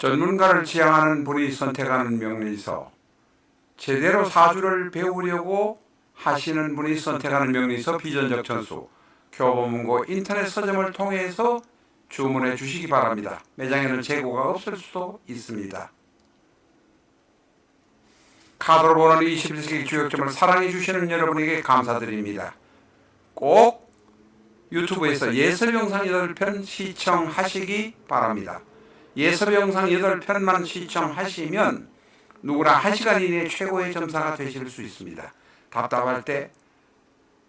전문가를 지향하는 분이 선택하는 명리서, 제대로 사주를 배우려고 하시는 분이 선택하는 명리서 비전적 전수, 교보문고 인터넷 서점을 통해서 주문해 주시기 바랍니다. 매장에는 재고가 없을 수도 있습니다. 카드로 보는 21세기 주역점을 사랑해 주시는 여러분에게 감사드립니다. 꼭 유튜브에서 예습 영상 8편 시청하시기 바랍니다. 예습 영상 8편만 시청하시면 누구나 1시간 이내에 최고의 점사가 되실 수 있습니다. 답답할 때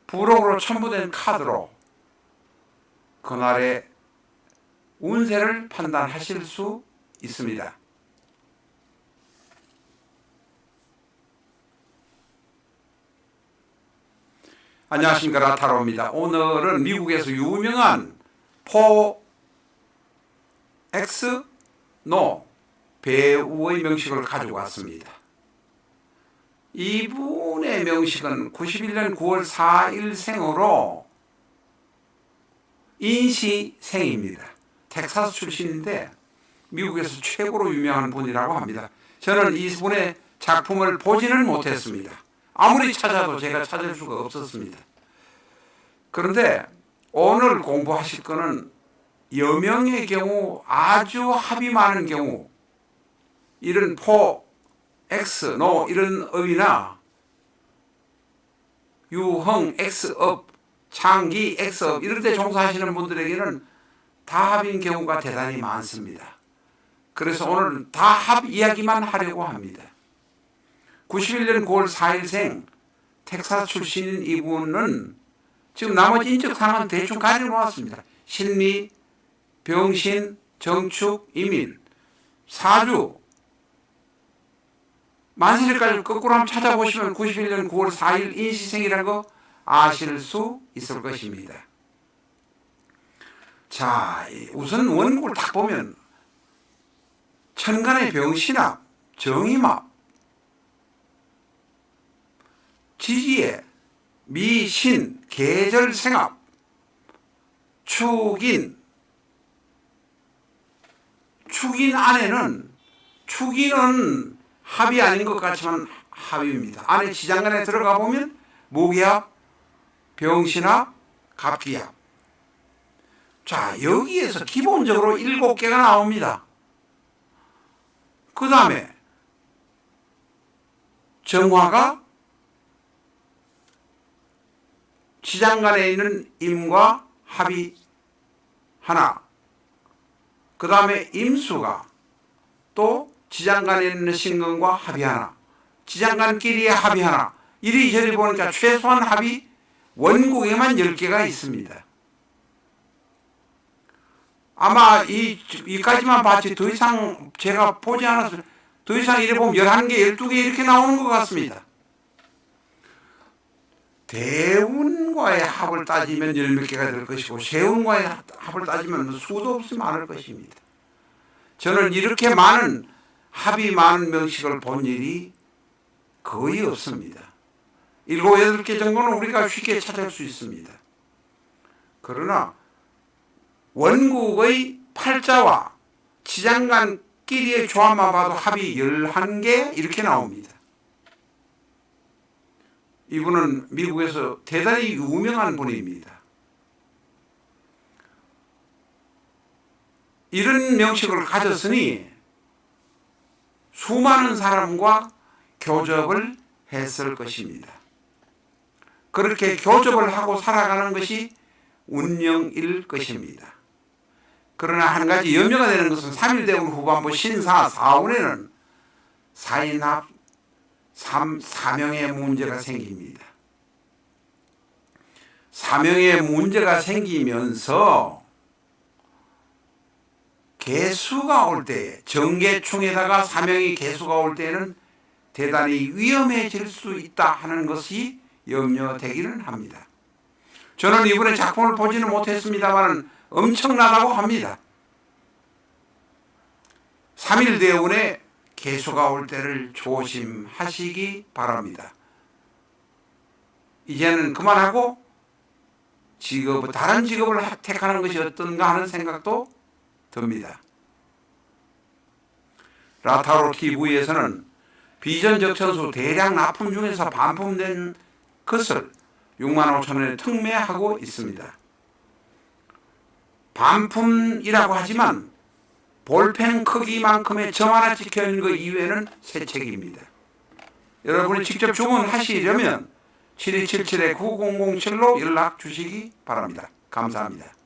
부록으로 첨부된 카드로 그날의 운세를 판단하실 수 있습니다. 안녕하십니까 라타로입니다. 오늘은 미국에서 유명한 포 엑스 노 배우의 명식을 가지고 왔습니다. 이분의 명식은 91년 9월 4일 생으로 인시생입니다. 텍사스 출신인데 미국에서 최고로 유명한 분이라고 합니다. 저는 이분의 작품을 보지는 못했습니다. 아무리 찾아도 제가 찾을 수가 없었습니다. 그런데 오늘 공부하실 거는 여명의 경우 아주 합이 많은 경우 이런 포, X, 노 이런 업이나 유흥, X업, 장기, X업 이런 데 종사하시는 분들에게는 다합인 경우가 대단히 많습니다. 그래서 오늘은 다합 이야기만 하려고 합니다. 91년 9월 4일생 텍사스 출신인 이분은 지금 나머지 인적 상황 대충 가려놓았습니다. 신미, 병신, 정축, 이민, 사주, 만세일까지 거꾸로 한번 찾아보시면 91년 9월 4일 인시생이라는 거 아실 수 있을 것입니다. 자, 우선 원국을 딱 보면 천간의 병신합, 정임합, 지지에 미신, 계절생합, 축인, 축인 안에는 축인은 합이 아닌 것 같지만 합입니다. 안에 지장간에 들어가 보면 무기합, 병신합, 갑기합. 자, 여기에서 기본적으로 일곱 개가 나옵니다. 그 다음에 정화가 지장간에 있는 임과 합이 하나. 그 다음에 임수가 또 지장간에 있는 신금과 합이 하나. 지장간끼리의 합이 하나. 이리저리 보니까 최소한 합이 원국에만 10개가 있습니다. 아마 이, 이까지만 봤지 더 이상 제가 보지 않아서 더 이상 이래 보면 11개, 12개 이렇게 나오는 것 같습니다. 대운과의 합을 따지면 열 몇 개가 될 것이고 세운과의 합을 따지면 수도 없이 많을 것입니다. 저는 이렇게 많은 합이 많은 명식을 본 일이 거의 없습니다. 일곱 여덟 개 정도는 우리가 쉽게 찾을 수 있습니다. 그러나 원국의 팔자와 지장간끼리의 조합만 봐도 합이 11개 이렇게 나옵니다. 이분은 미국에서 대단히 유명한 분입니다. 이런 명식을 가졌으니 수많은 사람과 교접을 했을 것입니다. 그렇게 교접을 하고 살아가는 것이 운명일 것입니다. 그러나 한 가지 염려가 되는 것은 3일 대운 후반부 신사 사운에는 사인합 3, 사명의 문제가 생깁니다. 사명의 문제가 생기면서 개수가 올 때, 정계충에다가 사명이 개수가 올 때는 대단히 위험해질 수 있다 하는 것이 염려되기는 합니다. 저는 이번에 작품을 보지는 못했습니다만 엄청나다고 합니다. 3일 대운에 개수가 올 때를 조심하시기 바랍니다. 이제는 그만하고 직업, 다른 직업을 택하는 것이 어떤가 하는 생각도 듭니다. 라타로 TV에서는 비전적천수 대량 납품 중에서 반품된 것을 6만 5천 원에 특매하고 있습니다. 반품이라고 하지만 볼펜 크기만큼의 점 하나 찍혀 있는 것 이외에는 새 책입니다. 여러분이 직접 주문하시려면 7277-9007로 연락 주시기 바랍니다. 감사합니다.